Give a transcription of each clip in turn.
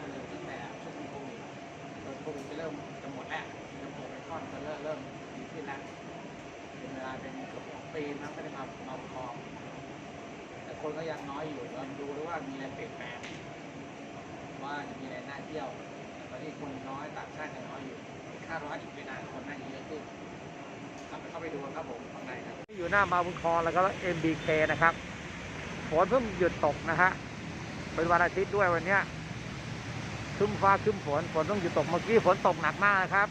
างนึ่งตั้งแต่ช่วงโควิดจนโควิดจะเริ่มจะหมดแล้วจะหมดไปค่อนจะเริ่มเริ่มดีขึ้นแล้วเป็นเวลาเป็นเกือบสองปีนะไม่ได้มามาประคองแต่คนก็ยังน้อยอยู่เราดูด้วยว่ามีอะไรเปลี่ยนแปลงว่าจะมีอะไรน่าเที่ยวแต่ตอนนี้คนน้อยต่างชาติยังน้อยอยู่คาดว่าอีกไม่นานคนน่าจะเยอะขึ้นครับเข้าไปดูครับผมข้างในครับอยู่หน้ามาบุญคลองแล้วก็ MBK นะครับฝนเพิ่งหยุดตกนะฮะเป็นวันอาทิตย์ด้วยวันเนี้ย คึ้มฟ้าคึ้มฝนฝนต้องหยุดตกเมื่อกี้ฝนตกหนักมากนะครับ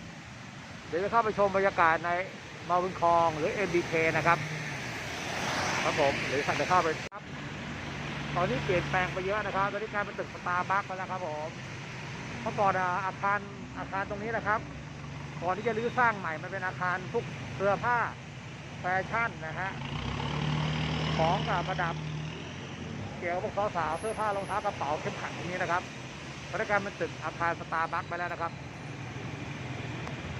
เดี๋ยวจะเข้าไปชมบรรยากาศในมาบุญคลองหรือ MBK นะครับครับผมหรือจะเข้าไปครับ ตอนนี้เปลี่ยนแปลงไปเยอะนะครับ ตอนนี้กลายเป็นตึกสตาร์บัคแล้วนะครับผมเมื่อก่อนอาคารอาคารตรงนี้นะครับก่อนที่จะรื้อสร้างใหม่มันเป็นอาคารพวกเสื้อผ้าแฟชั่นนะฮะของกับประดับ เกี่ยวกับพวกสาวๆเสื้อผ้ารองเท้ากระเป๋าเข้มขัดอย่างนี้นะครับ บริการเป็นตึกอาคารสตาร์บัคไปแล้วนะครับ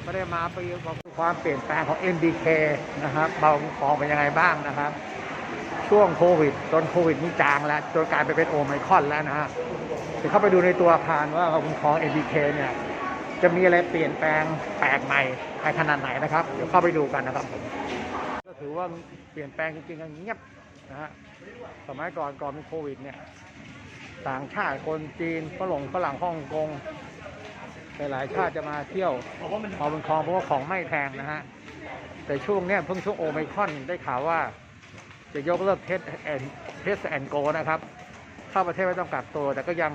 ไม่ได้มาปีของความเปลี่ยนแปลงของ MBK นะครับเบาของเป็นยังไงบ้างนะครับ ช่วงโควิดจนโควิดนี่จางแล้วจนกลายไปเป็นโอไมคอนแล้วนะฮะเดี๋ยวเข้าไปดูในตัวอาคารว่าคุณของ MBK เนี่ยจะมีอะไรเปลี่ยนแปลงแปลกใหม่ไปขนาดไหนนะครับ เดี๋ยวเข้าไปดูกันนะครับผมก็ถือว่าเปลี่ยนแปลงจริงๆเงียบนะฮะสมัยก่อนก่อนมีโควิดเนี่ย ต่างชาติคนจีนฝรั่งฝรั่งฮ่องกงหลายชาติจะมาเที่ยวมาบนคลองเพราะว่าของไม่แพงนะฮะ แต่ช่วงเนี้ยเพิ่งช่วงโอไมคอนได้ข่าวว่า จะยกเลิกเทสแอนเทสแอนโกนะครับ เข้าประเทศไม่ต้องกักตัว แต่ก็ยัง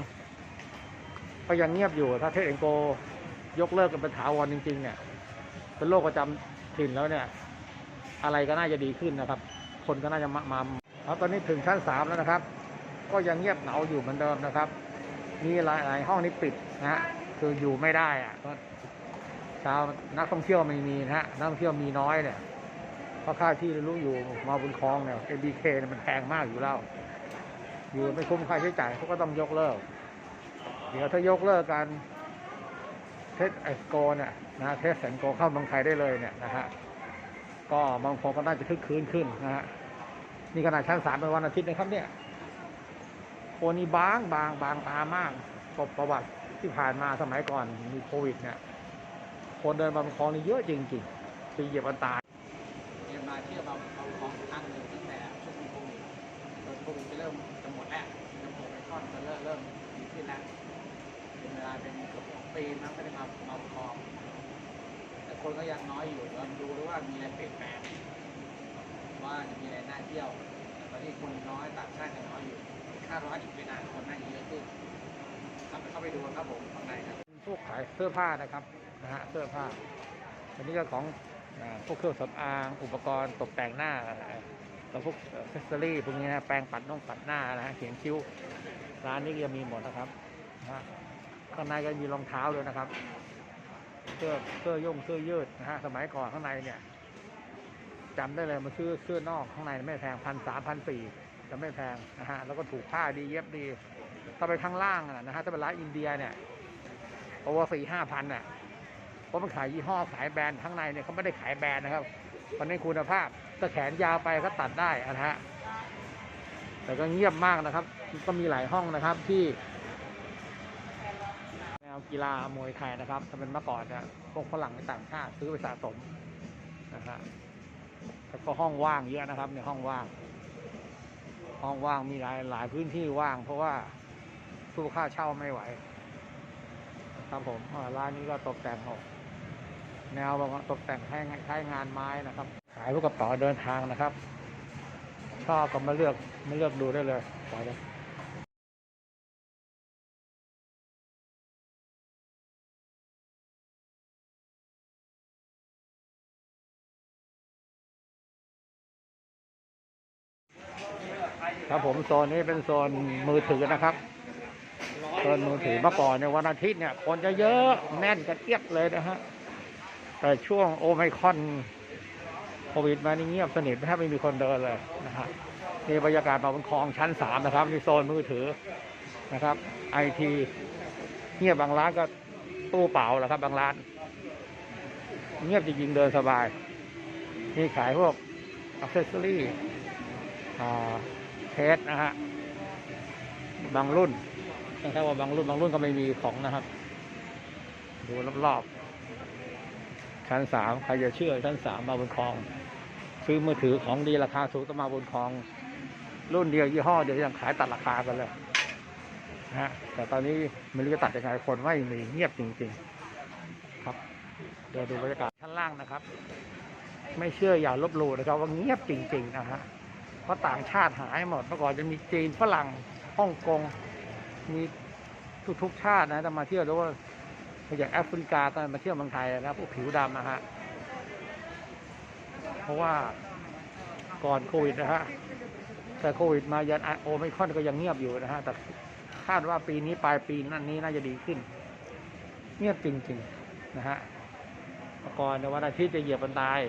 ก็ยังเงียบอยู่ถ้าเทสแอนโก ยกเลิกกันเป็นถาวรจริง ๆ เนี่ย เป็นโรคประจำถิ่นแล้วเนี่ย อะไรก็น่าจะดีขึ้นนะครับ คนก็น่าจะมามาเอาตอนนี้ถึงชั้นสามแล้วนะครับ ก็ยังเงียบเหงาอยู่เหมือนเดิมนะครับ มีหลายหลายห้องนี้ปิดนะฮะคืออยู่ไม่ได้อะก็ชาวนักท่องเที่ยวไม่มีนะฮะนักท่องเที่ยวมีน้อยเนี่ยเพราะค่าที่รู้อยู่มาบุญคลองเนี่ย MBK เนี่ยมันแพงมากอยู่แล้ว อยู่ไม่คุ้มค่าใช้จ่ายเขาก็ต้องยกเลิก เดี๋ยวถ้ายกเลิกการเทสไอโกเนี่ยนะเทสแอนโกเข้าเมืองไทยได้เลยเนี่ยนะฮะก็บางคนก็น่าจะคึกคืนขึ้นนะฮะนี่ขนาดชั้นสามเป็นวันอาทิตย์นะครับเนี่ย โคนนี้บางบางบางตามากกบประวัติที่ผ่านมาสมัยก่อนมีโควิดเนี่ยคนเดินมาบนคลองนี่เยอะจริงๆไปเหยียบอันตายเรียนมาเที่ยวมาเอาของครั้งหนึ่งตั้งแต่ช่วงโควิดโควิดจะเริ่มจะหมดแล้วจะหมดไปค่อนจะเริ่มเริ่มดีขึ้นแล้วเป็นเวลาเป็นเกือบสองปีนะไม่ได้มามาประคองแต่คนก็ยังน้อยอยู่เราดูด้วยว่ามีอะไรเปลี่ยนแปลงว่าจะมีอะไรน่าเที่ยวแต่ตอนนี้คนน้อยต่างชาติยังน้อยอยู่ คาดว่าอีกไม่นานคนน่าจะเยอะขึ้นครับเข้าไปดูครับผมข้างในครับพวกขายเสื้อผ้านะครับนะฮะเสื้อผ้าอันนี้ก็ของพวกเครื่องสำอางอุปกรณ์ตกแต่งหน้าแล้วพวกเฟสซอรี่พวกนี้นะแปรงปัดน่องปัดหน้านะฮะเขียนคิ้วร้านนี้ก็จะมีหมดนะครับนะข้างในก็มีรองเท้าเลยนะครับ เสื้อเสื้อย่งเสื้อยืดนะฮะสมัยก่อนข้างในเนี่ยจำได้เลยมาซื้อเสื้อนอกข้างในไม่แพงพันสามพันสี่ จะไม่แพงนะฮะแล้วก็ถูกผ้าดีเย็บดี ถ้าไปข้างล่างอะนะฮะถ้าเป็นร้านอินเดียเนี่ยโอเวอร์สี่ห้าพันอะเพราะมันขายยี่ห้อขายแบรนด์ข้างในเนี่ยเขาไม่ได้ขายแบรนด์นะครับมันในคุณภาพถ้าแขนยาวไปก็ตัดได้นะฮะแต่ก็เงียบมากนะครับ ก็มีหลายห้องนะครับที่แนวกีฬามวยไทยนะครับถ้าเป็นเมื่อก่อนเนี่ยพวกฝรั่งต่างชาติซื้อไปสะสมนะฮะแล้วก็ห้องว่างเยอะนะครับในห้องว่าง ห้องว่างมีหลายหลายพื้นที่ว่าง เพราะว่าสู้ค่าเช่าไม่ไหว ครับผมร้านนี้ก็ตกแต่งออกแนวบบว่าตกแต่งใช้งานใช้งานไม้นะครับ ขายพวกกระเป๋าเดินทางนะครับ ชอบก็มาเลือกมาเลือกดูได้เลยปล่อยเลย ครับผมโซนนี้เป็นโซนมือถือนะครับโซนมือถือเมื่อก่อนเนี่ยวันอาทิตย์เนี่ย คนจะเยอะแน่นกันเอียดเลยนะฮะแต่ช่วงโอไมคอนโควิดมานี่เงียบสนิทแทบไม่มีคนเดินเลยนะฮะนี่บรรยากาศมาบนคลองชั้นสามนะครับนี่โซนมือถือนะครับไอทีเงียบบางร้านก็ตู้เปล่าแหละครับ บางร้าน เงียบจริงๆเดินสบาย นี่ขายพวกอัซเซอรี่อ่า เทสนะฮะบางรุ่นแค่ว่าบางรุ่นบางรุ่นก็ไม่มีของนะครับ ดูรอบๆชั้นสามใครจะเชื่อชั้นสามมาบนคลอง ซื้อมือถือของดีราคาสูงต้องมาบนคลอง รุ่นเดียวยี่ห้อเดียวยังขายตัดราคากันเลยนะฮะแต่ตอนนี้ไม่รู้จะตัดยังไงคนไม่มีเงียบจริง ๆ ครับเดี๋ยวดูบรรยากาศชั้นล่างนะครับ ไม่เชื่ออย่าลบหลู่นะครับว่าเงียบจริง ๆ นะฮะ เพราะต่างชาติหายหมดเมื่อก่อนจะมีจีนฝรั่งฮ่องกงมีทุกๆชาตินะแต่มาเที่ยวแล้วว่าอย่างแอฟริกาตอนมาเที่ยวเมืองไทยนะพวกผิวดำนะฮะเพราะว่าก่อนโควิดนะฮะแต่โควิดมายันโอไมคอนก็ยังเงียบอยู่นะฮะแต่คาดว่าปีนี้ปลายปีนั้นนี้น่าจะดีขึ้น เงียบจริงๆนะฮะมาก่อนในวันอาทิตย์จะเหยียบบันได